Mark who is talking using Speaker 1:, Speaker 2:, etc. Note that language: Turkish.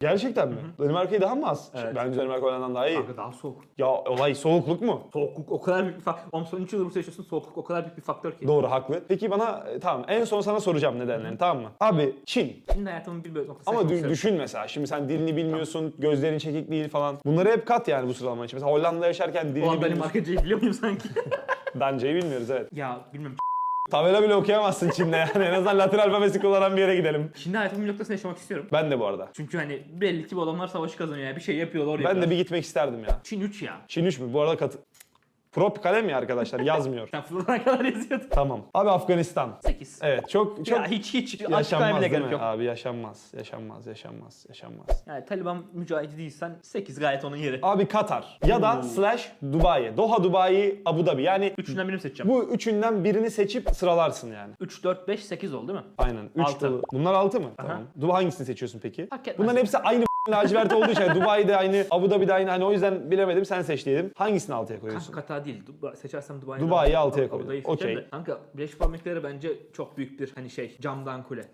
Speaker 1: Gerçekten mi? Danimarka'yı daha mı az?
Speaker 2: Evet.
Speaker 1: Bence Danimarka Hollanda'dan daha iyi.
Speaker 2: Kanka daha soğuk.
Speaker 1: Ya olay soğukluk mu?
Speaker 2: Soğukluk o kadar büyük bir faktör. Oğlum son 3 yıldır Rusya yaşıyorsun soğukluk o kadar büyük bir faktör ki.
Speaker 1: Doğru haklı. Peki bana e, tamam en son sana soracağım nedenlerini tamam mı? Abi Çin.
Speaker 2: Şimdi hayatımın bir bölüm noktası.
Speaker 1: Ama dü- düşün mesela şimdi sen dilini bilmiyorsun, gözlerin çekik değil falan. Bunları hep kat yani bu sıralama için. Mesela Hollanda yaşarken dilini
Speaker 2: Ulan
Speaker 1: bilmiyorsun.
Speaker 2: Danimarkacıyı biliyor muyum sanki?
Speaker 1: Dance'yi bilmiyoruz evet.
Speaker 2: ya bilmiyorum.
Speaker 1: Tabela bile okuyamazsın Çin'de yani. En azından Latin alfabesi kullanan bir yere gidelim.
Speaker 2: Şimdi hayatımın bir noktasında yaşamak istiyorum.
Speaker 1: Ben de bu arada.
Speaker 2: Çünkü hani belli ki bu adamlar savaşı kazanıyor yani bir şey yapıyorlar oraya.
Speaker 1: Ben de bir gitmek isterdim ya.
Speaker 2: Çin 3 ya.
Speaker 1: Çin 3 mü? Bu arada katı... Prop kalem ya arkadaşlar yazmıyor.
Speaker 2: Sen Flora'na kadar yazıyordun.
Speaker 1: tamam. Abi Afganistan.
Speaker 2: 8.
Speaker 1: Evet çok çok
Speaker 2: Ya hiç hiç. Açık
Speaker 1: yaşanmaz değil
Speaker 2: gerek
Speaker 1: mi?
Speaker 2: yok.
Speaker 1: Abi yaşanmaz. Yaşanmaz, yaşanmaz, yaşanmaz.
Speaker 2: Yani Taliban mücahidi değilsen 8 gayet onun yeri.
Speaker 1: Abi Katar ya da slash Dubai. Doha, Dubai, Abu Dhabi. Yani
Speaker 2: Üçünden birini seçeceğim.
Speaker 1: bu üçünden birini seçip sıralarsın yani.
Speaker 2: 3, 4, 5, 8 oldu değil mi?
Speaker 1: Aynen. Üç
Speaker 2: Altı.
Speaker 1: dolu. Bunlar altı mı? Tamam. Dubai hangisini seçiyorsun peki?
Speaker 2: Fark etmez.
Speaker 1: Bunların hepsi aynı lacivert olduğu için. yani Dubai'de aynı, Abu Dhabi'de aynı. Hani o yüzden bilemedim sen seç diyelim. Hangisini altıya
Speaker 2: Kanka
Speaker 1: koyuyorsun?
Speaker 2: Katar değil. Dubai, seçersem Dubai'yi
Speaker 1: Dubai'yi altıya koydum. Okey.
Speaker 2: Kanka Birleşik Emirlikleri bence çok büyük bir hani şey camdan kule.